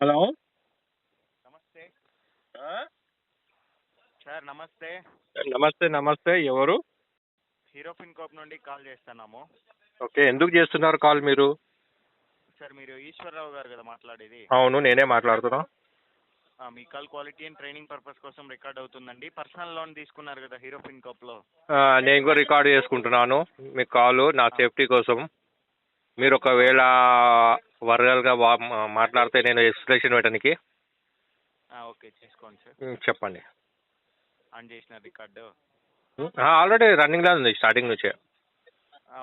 Hello? నమస్తే. Sir నమస్తే. నమస్తే నమస్తే. ఎవరు? హీరో ఫిన్కాప్ నుండి కాల్ చేస్తున్నాము. ఓకే ఎందుకు చేస్తున్నారు కాల్ మీరు? సార్ మీరు ఈశ్వరరావు గారు కదా మాట్లాడేది? అవును నేనే మాట్లాడుతున్నా. మీ call quality and training purpose కోసం రికార్డ్ అవుతుందండి. పర్సనల్ లోన్ తీసుకున్నారు కదా హీరో ఫిన్కాప్లో ఆ, నేను కూడా రికార్డ్ చేసుకుంటున్నాను. మీ కాల్ నా సేఫ్టీ కోసం. మీరు ఒకవేళ వర్గల్గా మాట్లాడితే నేను ఎక్స్ప్లెనేషన్ పెట్టడానికి ఓకే చేసుకోండి సార్. చెప్పండి. ఆన్ చేసిన రికార్డు. ఆల్రెడీ రన్నింగ్లో ఉంది స్టార్టింగ్ నుంచే.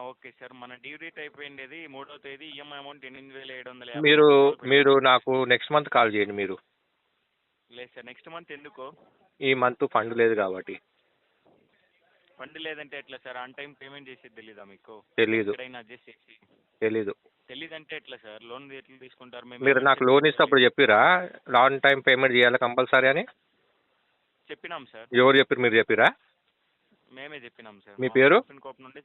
ఓకే సార్ మన డ్యూ డేట్ అయిపోయింది మూడో తేదీ ఈఎంఐ అమౌంట్ ఎనిమిది వేల ఏడు వందల మీరు మీరు నాకు నెక్స్ట్ మంత్ కాల్ చేయండి మీరు. లేదు సార్ నెక్స్ట్ మంత్ ఎందుకు? ఈ మంత్ ఫండ్ లేదు కాబట్టి. ఫండ్ లేదంటే ఎట్లా సార్? ఆన్ టైం పేమెంట్ చేసేది తెలీదా మీకు? తెలీదు. ఎక్కడైనా అడ్జస్ట్ చేసి. తెలీదు. తెలీదంటే ఎట్లా సార్? లోన్ ఎట్లా తీసుకుంటారు? మేము మీరు నాకు లోన్ ఇస్తే అప్పుడు చెప్పిరా? లాన్ టైం పేమెంట్ చేయాలి కంపల్సరీ అని? చెప్పినాం సార్. ఎవరు చెప్పారు మీరు చెప్పిరా? మేమే చెప్పినాం సార్. మీ పేరు? కోప్ నుండి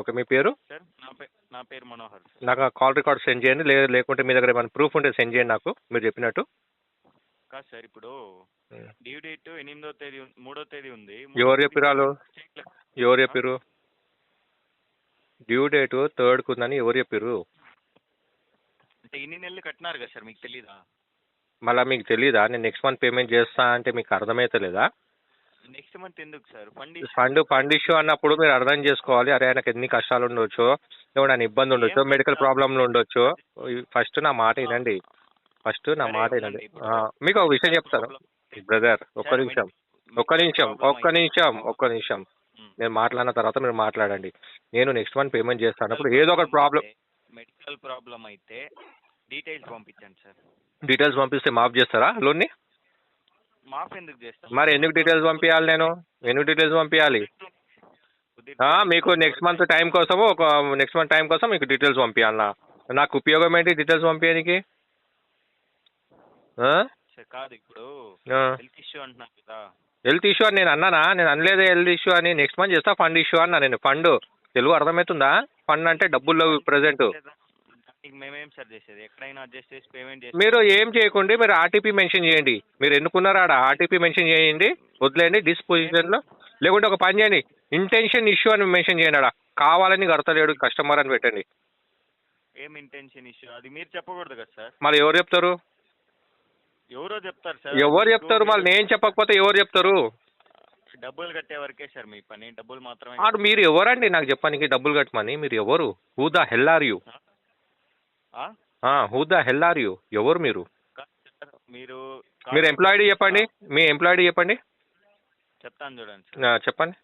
ఓకే మీ పేరు? సార్ నా పేరు నా పేరు మనోహర్ సార్. నాకు కాల్ రికార్డ్ సెండ్ చేయండి. లే లేకుంటే మీ దగ్గర ఏమైనా ప్రూఫ్ ఉంటే సెండ్ చేయండి నాకు. మీరు చెప్పినట్టు. కాదు సార్ ఇప్పుడు డ్యూ డేట్ ఎనిమిదో తేదీ మూడో తేదీ ఉంది. ఎవరు చెప్పిరు వాళ్ళు? ఎవరు చెప్పారు డ్యూ డేట్ థర్డ్కి ఉందని ఎవరు చెప్పారు అంటే ఇన్ని నెలలు కట్టినారు కదా సార్ మీకు తెలీదా? మళ్ళీ మీకు తెలీదా? నేను నెక్స్ట్ మంత్ పేమెంట్ చేస్తా అంటే మీకు అర్థమైతలేదా? నెక్స్ట్ మంత్ ఎందుకు sir? Fund fund fund issue అన్నప్పుడు మీరు అర్థం చేసుకోవాలి. అరే ఆయనకు ఎన్ని కష్టాలు ఉండొచ్చు ఏమైనా ఇబ్బంది ఉండొచ్చు మెడికల్? ప్రాబ్లంలు ఉండొచ్చు? ఫస్ట్ నా మాట వినండి. ఫస్ట్ నా మాట. వినండి. మీకు ఒక విషయం చెప్తాను. బ్రదర్ ఒక్క నిమిషం. ఒక్క నిమిషం ఒక్క నిమిషం ఒక్క నిమిషం. నేను మాట్లాడిన తర్వాత మీరు మాట్లాడండి. నేను నెక్స్ట్ మంత్ పేమెంట్ చేస్తాను. అప్పుడు ఏదో ఒక ప్రాబ్లం మెడికల్ ప్రాబ్లం అయితే డీటెయిల్స్ పంపించండి సార్. డీటెయిల్స్ పంపిస్తే మాఫ్ చేస్తారా లోన్ని? మాఫ్ ఎందుకు చేస్తాం? మరి ఎందుకు డీటెయిల్స్ పంపించాలి నేను? ఎందుకు డీటెయిల్స్ పంపించాలి మీకు నెక్స్ట్ మంత్ టైం కోసం ఒక నెక్స్ట్ మంత్ టైం కోసం మీకు డీటెయిల్స్ పంపించాలనా నాకు ఉపయోగం ఏంటి డీటెయిల్స్ పంపించడానికి కాదు ఇప్పుడు హెల్త్ ఇష్యూ అంటున్నారు కదా. హెల్త్ ఇష్యూ అని నేను అన్నానా? నేను అనలేదే హెల్త్ ఇష్యూ అని. నెక్స్ట్ మంత్ చేస్తా ఫండ్ ఇష్యూ అన్నా నేను. ఫండ్. తెలుగు అర్థమవుతుందా? ఫండ్ అంటే డబ్బుల్లో ప్రజెంట్. మీరు ఏం చేయకండి మీరు ఆర్టీపీ మెన్షన్ చేయండి. మీరు ఎన్నుకున్నారా ఆడ? ఆర్టీపీ మెన్షన్ చేయండి. వదిలేయండి డిస్పోజిషన్లో లేకుంటే ఒక పని చేయండి. ఇంటెన్షన్ ఇష్యూ అని మెన్షన్ చేయండి ఆడ. కావాలని కడతలేడు కస్టమర్ అని పెట్టండి. ఏం ఇంటెన్షన్ ఇష్యూ అది మీరు చెప్పకూడదు కదా సార్. మళ్ళీ ఎవరు చెప్తారు? ఎవరో చెప్తారు సార్. ఎవరు చెప్తారు? మళ్ళీ నేను చెప్పకపోతే ఎవరు చెప్తారు? డబ్బులు కట్టే వరకే సార్ మీ పని. డబ్బులు మాత్రమే ఆడు మీరు ఎవరండి? నాకు చెప్పడానికి డబ్బులు కట్టమని. మీరు ఎవరు? Who the hell are you? Who the hell are you ఎవరు మీరు? మీరు మీరు ఎంప్లాయిడీ చెప్పండి. మీ ఎంప్లాయిడీ చెప్పండి. చెప్తాను చూడండి చెప్పండి.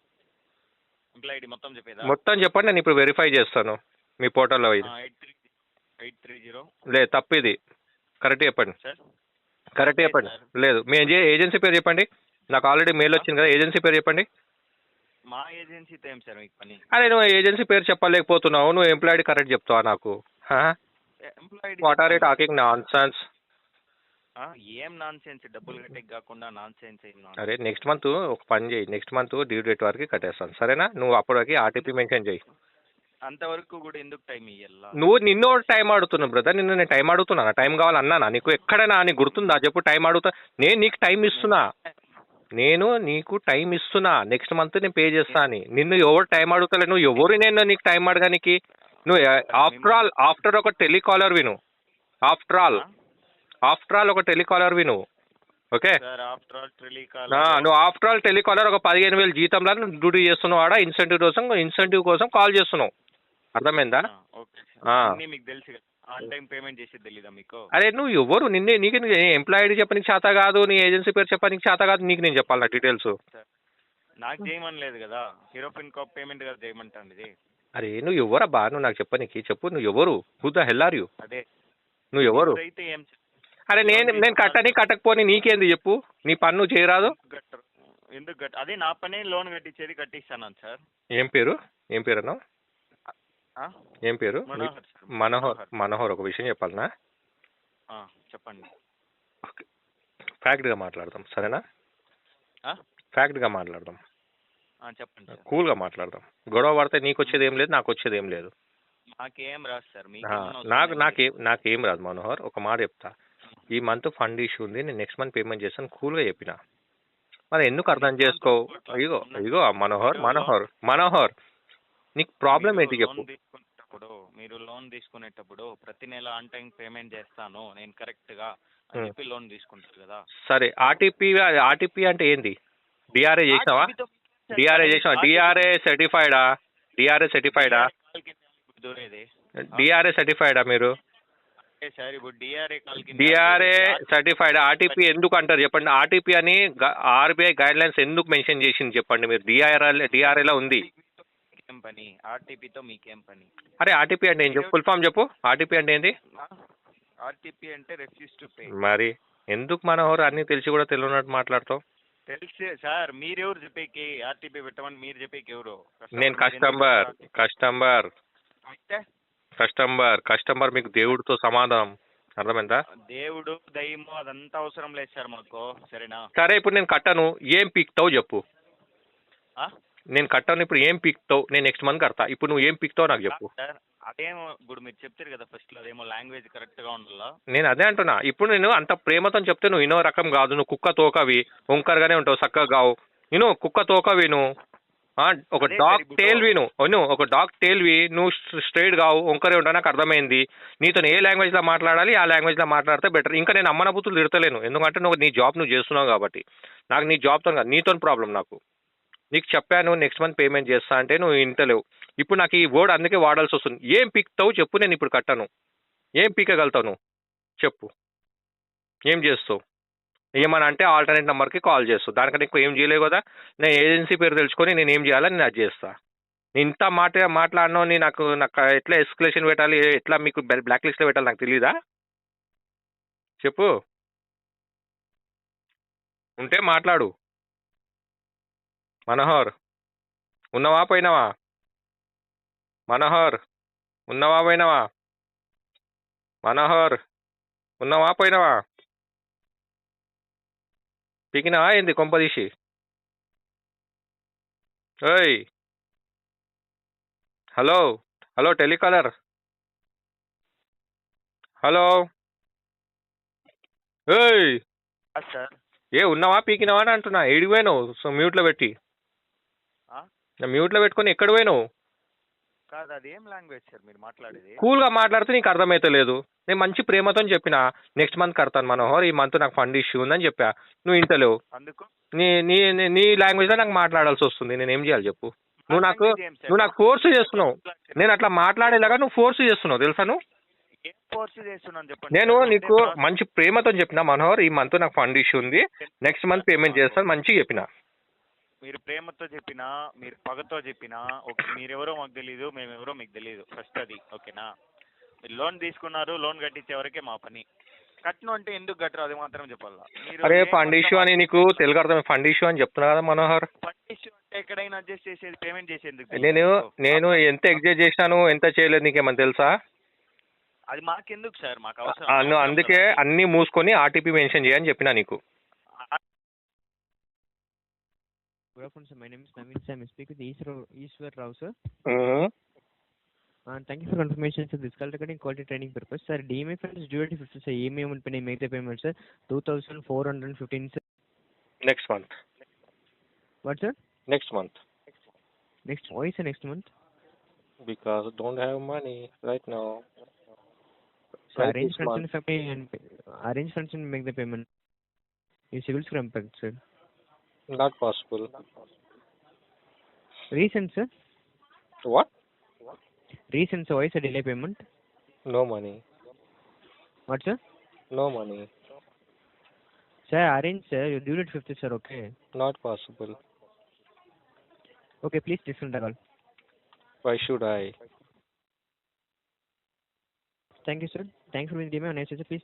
ఎంప్లాయ్ మొత్తం చెప్పేదా? మొత్తం చెప్పండి. నేను ఇప్పుడు వెరిఫై చేస్తాను మీ పోర్టల్లో ఇది. Eight three eight three zero లేదు తప్పు ఇది. కరెక్ట్ చెప్పండి. సార్? కరెక్ట్ చెప్పండి. లేదు. మీ ఏజె- ఏజెన్సీ పేరు చెప్పండి. నాకు ఆల్రెడీ మెయిల్ వచ్చింది కదా ఏజెన్సీ పేరు చెప్పండి. మా ఏజెన్సీతో ఏం సార్ మీకు పని? అరే నువ్వు ఏజెన్సీ పేరు చెప్పలేకపోతున్నావు. నువ్వు ఎంప్లాయిడీ కరెక్ట్ చెప్తావా నాకు? What are you talking nonsense ఏం నాన్ సెన్స్ డబ్బులు కట్టే కాకుండా నాన్ సెన్స్ ఏం అరే నెక్స్ట్ మంత్ ఒక పని చేయి. నెక్స్ట్ మంత్ డ్యూ డేట్ వరకు కట్టేస్తాను. సరేనా? నువ్వు అప్పటికి ఆర్టీపీ మెన్షన్ చేయి. అంతవరకు కూడా ఎందుకు టైం ఇయ్యాల నువ్వు నిన్ను టైం అడుగుతున్నావు బ్రదర్ నిన్ను నేను టైం అడుగుతున్నానా టైం కావాలన్నానా నీకు ఎక్కడైనా నీకు గుర్తుందా? చెప్పు టైం అడుగుతా నేను నీకు టైం ఇస్తున్నా. నేను నీకు టైం ఇస్తున్నా. నెక్స్ట్ మంత్ నేను పే చేస్తా అని. నిన్ను ఎవరు టైం అడుగుతలే నువ్వు ఎవరు నేను నీకు టైం అడగానికి నువ్వు ఆఫ్టర్ ఆల్ ఆఫ్టర్ ఒక టెలికాలర్ విను. ఆఫ్టర్ ఆల్ ఆఫ్టర్ ఆల్ ఒక టెలికాలర్ విను. ఓకే నువ్వు ఆఫ్టర్ ఆల్ టెలికాలర్ ఒక పదిహేను వేలు జీతంలో డ్యూటీ చేస్తున్నావు ఆడ. ఇన్సెంటివ్ కోసం ఇన్సెంటివ్ కోసం కాల్ చేస్తున్నావు. అర్థమైందా? మీకు తెలుసు ఆన్ టైం పేమెంట్ చేసేది తెలీదా మీకు? అరే నువ్వు ఎవరు? నిన్నే నీకు ఎంప్లాయీ ఐడి చెప్పనికి చేత కాదు నీ ఏజెన్సీ పేరు చెప్పడానికి చేత కాదు నీకు నేను చెప్పాలి నా డీటెయిల్స్ నాకు చేయమని లేదు కదా. హీరో కాప్ పేమెంట్ కదా చేయమంటాను ఇది. అరే నువ్వు ఎవరబ్బా? నువ్వు నాకు చెప్పనీకి చెప్పు నువ్వు ఎవరు? Who the hell are you అదే. నువ్వు ఎవరు? అయితే ఏం చే- అరే నేను నేను కట్టని కట్టకపోని నీకేంది చెప్పు? నీ పన్ను చేయరాదు? ఎందుకు అదే నా పనే లోన్ కట్టించేది కట్టిస్తాను సార్. ఏం పేరు? ఏం పేరు అన్నావు? ఏం పేరు? మనోహర్ మనోహర్ ఒక విషయం చెప్పాలనా? చెప్పండి. ఫ్యాక్ట్గా మాట్లాడదాం సరేనా? ఫ్యాక్ట్గా మాట్లాడదాం. చెప్పండి కూల్గా మాట్లాడదాం. గొడవ పడితే నీకు వచ్చేది ఏం లేదు నాకు వచ్చేది ఏం లేదు. నాకేం రాదు సార్ నాకు నాకేం నాకేం రాదు మనోహర్ ఒక మాట చెప్తా. ఈ మంత్ ఫండ్ ఇష్యూ ఉంది నేను నెక్స్ట్ మంత్ పేమెంట్ చేస్తాను కూల్గా చెప్పిన. మరి ఎందుకు అర్థం చేసుకో? ఇగో ఇగో మనోహర్ మనోహర్ మనోహర్. నీకు ప్రాబ్లం ఏంటి చెప్పు లోన్ తీసుకునేటప్పుడు మీరు లోన్ తీసుకునేటప్పుడు ప్రతి నెల ఆన్ టైం పేమెంట్ చేస్తాను నేను కరెక్ట్గా అని Hmm. చెప్పి లోన్ తీసుకుంటారు కదా సరే ఆర్టీపీ ఆర్టీపీ అంటే ఏంది డిఆర్ఏ చేసినావా డిఆర్ఏ చేసినావా డిఆర్ఏ సర్టిఫైడా డిఆర్ఏ సర్టిఫైడా డిఆర్ఏ సర్టిఫైడా మీరు డిఆర్ఏ డిఆర్ఏ సర్టిఫైడ్ ఆర్టీపీ ఎందుకు అంటారు చెప్పండి ఆర్టీపీ అని ఆర్బీఐ గైడ్ లైన్స్ ఎందుకు మెన్షన్ చేసింది చెప్పండి మీరు డిఆర్ఎల్ డిఆర్ఏలో ఉంది పని? ఆర్టీపీతో మీకేం పని? అరే ఆర్టీపీ అంటే ఏం చెప్పు ఫుల్ ఫామ్ చెప్పు. ఆర్టీపీ అంటే ఏంది? ఆర్టీపీ అంటే రెఫ్యూజ్ టు పే మరి ఎందుకు మనోహర్? అన్ని తెలిసి కూడా తెలియనట్టు మాట్లాడతావు. తెలిసే సార్ మీరెవరు చెప్పేకి ఆర్టీపీ పెట్టమని మీరు చెప్పేకి ఎవరు? నేను కస్టమర్ కస్టమర్. అయితే? కస్టమర్ కస్టమర్ మీకు దేవుడితో సమాధానం. అర్థమైందా? దేవుడు దయ్యము అదంతా అవసరం లేదు సార్ మాకు. సరేనా? సరే ఇప్పుడు నేను కట్టను. ఏం పీక్తావు చెప్పు. ఆ? నేను కట్టను ఇప్పుడు ఏం పీక్తావు? నేను నెక్స్ట్ మంత్ కడతా. ఇప్పుడు నువ్వు ఏం పీక్తావు నాకు చెప్పు. సార్ అదేమో ఇప్పుడు మీరు చెప్తారు కదా ఫస్ట్లో అదేమో లాంగ్వేజ్ కరెక్ట్గా ఉండాలా? నేను అదే అంటున్నా. ఇప్పుడు నేను అంత ప్రేమతో చెప్తే నువ్వు ఇనో రకం కాదు. నువ్వు కుక్క తోకవి వంకరగానే ఉంటావు చక్కగా కావు. నేను కుక్క తోకవి నువ్వు. ఆ, ఒక డాగ్ టేల్ వి నువ్వు. నువ్వు ఒక డాగ్ టేల్ వి నువ్వు స్ట్రైట్ కావు వంకరే ఉంటావు నాకు అర్థమైంది. నీతో ఏ లాంగ్వేజ్లో మాట్లాడాలి ఆ లాంగ్వేజ్లో మాట్లాడితే బెటర్ ఇంకా నేను అమ్మన బుద్ధులు తిడతలేను. ఎందుకంటే నువ్వు నీ జాబ్ నువ్వు చేస్తున్నావు కాబట్టి. నాకు నీ జాబ్తో కాదు నీతో ప్రాబ్లం నాకు. నీకు చెప్పాను నెక్స్ట్ మంత్ పేమెంట్ చేస్తా అంటే నువ్వు ఇంటలేవు. ఇప్పుడు నాకు ఈ వర్డ్ అందుకే వాడాల్సి వస్తుంది. ఏం పీక్తావు చెప్పు నేను ఇప్పుడు కట్టను. ఏం పీకగలుగుతావు చెప్పు. ఏం చేస్తావు? ఏమని అంటే ఆల్టర్నేట్ నెంబర్కి కాల్ చేస్తావు. దానికంటే ఎక్కువ ఏం చేయలేవు కదా? నేను ఏజెన్సీ పేరు తెలుసుకొని నేను ఏం చేయాలని నేను అది చేస్తా. ఇంత మాట మాట్లాడినా నీ నాకు నాకు ఎట్లా ఎస్కలేషన్ పెట్టాలి? ఎట్లా మీకు బ్లాక్ లిస్ట్లో పెట్టాలి నాకు తెలియదా చెప్పు. ఉంటే మాట్లాడు. మనోహర్ ఉన్నవా? పోయినావా? మనోహర్ ఉన్నవా? పోయినావా? మనోహర్ ఉన్నవా? పోయినావా? పీకినావా? ఏంది కొంపదీసి ఓయ్ హలో హలో టెలికాలర్. హలో. ఏయ్! సార్. ఏ ఉన్నావా? పీకినావా అని అంటున్నా. ఏడికి పోయినావు? సో మ్యూట్లో పెట్టి? మ్యూట్లో పెట్టుకొని ఎక్కడ పోయినావు? కాదు అది ఏం లాంగ్వేజ్ సార్ మీరు మాట్లాడేది? కూల్గా మాట్లాడితే నీకు అర్థమైతలేదు నేను మంచి ప్రేమతో చెప్పిన నెక్స్ట్ మంత్ కడతాను మనోహర్ ఈ మంత్ నాకు ఫండ్ ఇష్యూ ఉందని చెప్పా. నువ్వు ఇంటలేవు అందుకు? నీ నీ నీ- లాంగ్వేజ్లో నాకు మాట్లాడాల్సి వస్తుంది. నేను ఏం చేయాలి చెప్పు? నువ్వు నాకు? నువ్వు నాకు ఫోర్స్ చేస్తున్నావు. నేను అట్లా మాట్లాడేలాగా నువ్వు ఫోర్స్ చేస్తున్నావు. తెలుసా నువ్వు? నేను. నీకు మంచి ప్రేమతో చెప్పిన మనోహర్ ఈ మంత్ నాకు ఫండ్ ఇష్యూ ఉంది. నెక్స్ట్ మంత్ పేమెంట్ చేస్తాను. మంచిగా చెప్పిన. మీరు ప్రేమతో చెప్పినా మీరు పగతో చెప్పినా ఓకే మీరెవరో మాకు తెలియదు మేమెవరో మీకు తెలియదు ఫస్ట్ అది ఓకేనా? మీరు లోన్ తీసుకున్నారు లోన్ కట్టించే వరకే మా పని. కట్టను అంటే ఎందుకు కట్టరు? అది మాత్రం చెప్పాలా? మీరు అరే ఫండ్ ఇష్యూ అని నీకు తెలుగు అర్థం ఫండ్ ఇష్యూ అని చెప్తున్నా కదా మనోహర్. ఫండ్ ఇష్యూ అంటే ఎక్కడైనా అడ్జస్ట్ చేసేది పేమెంట్ చేసేందుకు నేను నేను ఎంత ఎగ్జైట్ చేసినాను ఎంత చేయలేదు నీకేమని తెలుసా? అది మాకెందుకు సార్? మాకు అవసరం. అందుకే. అన్ని మూసుకొని ఆర్టీపీ మెన్షన్ చేయని చెప్పిన నీకు. Good afternoon, sir. My name is Navin Sam. I speak with Ishwar, Ishwar Rao, sir. Uh-huh. And thank you for confirmation, sir. This call regarding quality training purpose. Sir, DMA is due at 50, sir. EMA will pay make the payment, sir. 2415, sir. Next month. What, sir? Next month. Next, why, sir, next month? Because don't have money right now. So arrange funds and, and arrange funds and make the payment. You civil scrum, sir. Not possible. Reason, sir? What? Reason, sir, why is a delay payment? No money. What, sir? No money. Sir, arrange, sir. You due date 50, sir, okay? Not possible. Okay, please disconnect the call. Why should I? Thank you, sir. Thanks for being the man. Please.